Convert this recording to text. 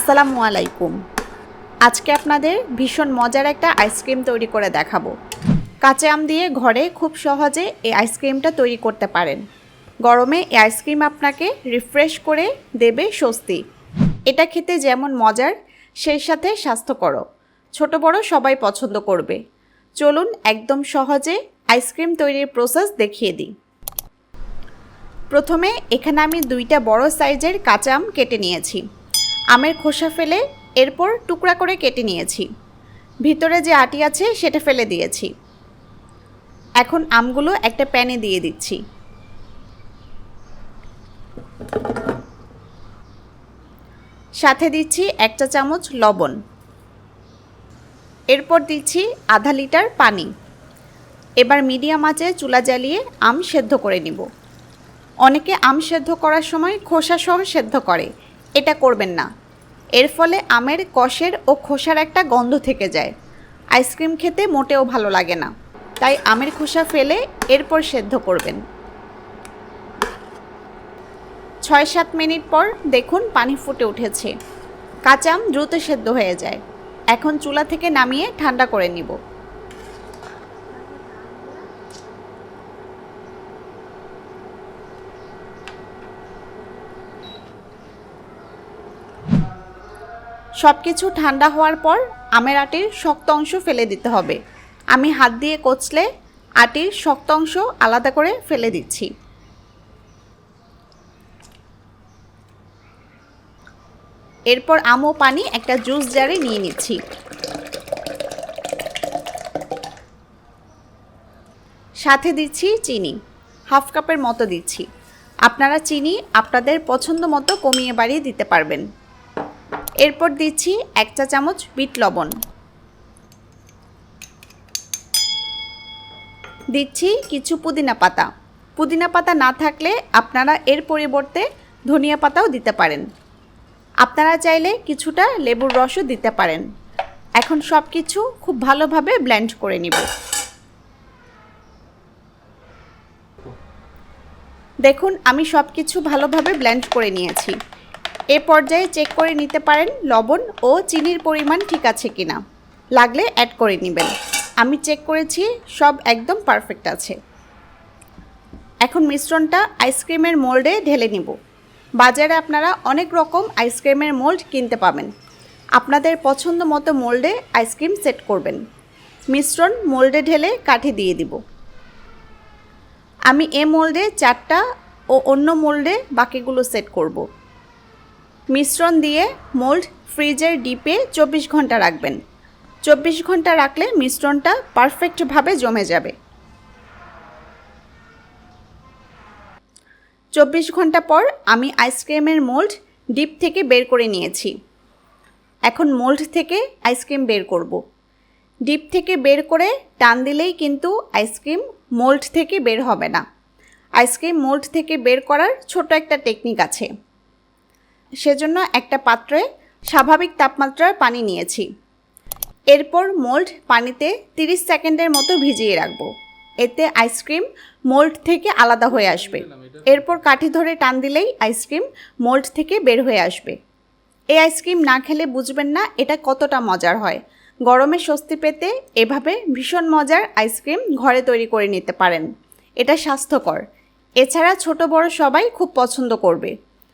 আসসালামু আলাইকুম। আজকে আপনাদের ভীষণ মজার একটা আইসক্রিম তৈরি করে দেখাবো। কাঁচা আম দিয়ে ঘরে খুব সহজে এই আইসক্রিমটা তৈরি করতে পারেন। গরমে এই আইসক্রিম আপনাকে রিফ্রেশ করে দেবে স্বস্তি। এটা খেতে যেমন মজার, সেই সাথে স্বাস্থ্যকর ছোট বড় সবাই পছন্দ করবে। চলুন একদম সহজে আইসক্রিম তৈরির প্রসেস দেখিয়ে দিই। প্রথমে এখানে আমি দুইটা বড় সাইজের কাঁচা আম কেটে নিয়েছি। আমের খোসা ফেলে এরপর টুকরা করে কেটে নিয়েছি। ভিতরে যে আটি আছে, সেটা ফেলে দিয়েছি। এখন আমগুলো একটা প্যানে দিয়ে দিচ্ছি। সাথে দিচ্ছি এক চা চামচ লবণ। এরপর দিচ্ছি আধা লিটার পানি। এবার মিডিয়াম আঁচে চুলা জ্বালিয়ে আম সেদ্ধ করে নিব। অনেকে আম সেদ্ধ করার সময় খোসা সহ সেদ্ধ করে। এটা করবেন না। এর ফলে আমের, কষের ও খোসার একটা গন্ধ থেকে যায়। আইসক্রিম খেতে মোটেও ভালো লাগে না। তাই আমের খোসা ফেলে এরপর সেদ্ধ করবেন। ছয় সাত মিনিট পর দেখুন পানি ফুটে উঠেছে। কাঁচা আম দ্রুত সেদ্ধ হয়ে যায়। এখন চুলা থেকে নামিয়ে ঠান্ডা করে নিব। সব কিছু ঠান্ডা হওয়ার পর আমের আটির শক্ত অংশ ফেলে দিতে হবে। আমি হাত দিয়ে কচলে আটির শক্ত অংশ আলাদা করে ফেলে দিচ্ছি। এরপর আম ও পানি একটা জুস জারে নিয়ে নিচ্ছি। সাথে দিচ্ছি চিনি, হাফ কাপের মতো দিচ্ছি। আপনারা চিনি আপনাদের পছন্দ মতো কমিয়ে বাড়িয়ে দিতে পারবেন। এরপর দিচ্ছি এক চা চামচ বিট লবণ। দিচ্ছি কিছু পুদিনা পাতা। পুদিনা পাতা না থাকলে আপনারা এর পরিবর্তে ধনিয়া পাতাও দিতে পারেন। আপনারা চাইলে কিছুটা লেবুর রসও দিতে পারেন। এখন সব কিছু খুব ভালোভাবে ব্লেন্ড করে নিব। দেখুন, আমি সব কিছু ভালোভাবে ব্লেন্ড করে নিয়েছি। এ পর্যায়ে চেক করে নিতে পারেন লবণ ও চিনির পরিমাণ ঠিক আছে কিনা। লাগলে অ্যাড করে নেবেন। আমি চেক করেছি, সব একদম পারফেক্ট আছে। এখন মিশ্রণটা আইসক্রিমের মোল্ডে ঢেলে নিব। বাজারে আপনারা অনেক রকম আইসক্রিমের মোল্ড কিনতে পাবেন। আপনাদের পছন্দ মতো মোল্ডে আইসক্রিম সেট করবেন। মিশ্রণ মোল্ডে ঢেলে কাঠি দিয়ে দিব। আমি এ মোল্ডে চারটা ও অন্য মোল্ডে বাকিগুলো সেট করব। মিশ্রণ দিয়ে মোল্ড ফ্রিজের ডিপে চব্বিশ ঘণ্টা রাখবেন। চব্বিশ ঘণ্টা রাখলে মিশ্রণটা পারফেক্টভাবে জমে যাবে। চব্বিশ ঘণ্টা পর আমি আইসক্রিমের মোল্ড ডিপ থেকে বের করে নিয়েছি। এখন মোল্ড থেকে আইসক্রিম বের করব। ডিপ থেকে বের করে টান দিলেই কিন্তু আইসক্রিম মোল্ড থেকে বের হবে না। আইসক্রিম মোল্ড থেকে বের করার ছোট একটা টেকনিক আছে। সেজন্য একটা পাত্রে স্বাভাবিক তাপমাত্রার পানি নিয়েছি। এরপর মোল্ড পানিতে 30 সেকেন্ডের মতো ভিজিয়ে রাখব। এতে আইসক্রিম মোল্ড থেকে আলাদা হয়ে আসবে। এরপর কাঠি ধরে টান দিলেই আইসক্রিম মোল্ড থেকে বের হয়ে আসবে। এই আইসক্রিম না খেলে বুঝবেন না এটা কতটা মজার হয়। গরমে স্বস্তি পেতে এভাবে ভীষণ মজার আইসক্রিম ঘরে তৈরি করে নিতে পারেন। এটা স্বাস্থ্যকর। এছাড়া ছোট বড় সবাই খুব পছন্দ করবে।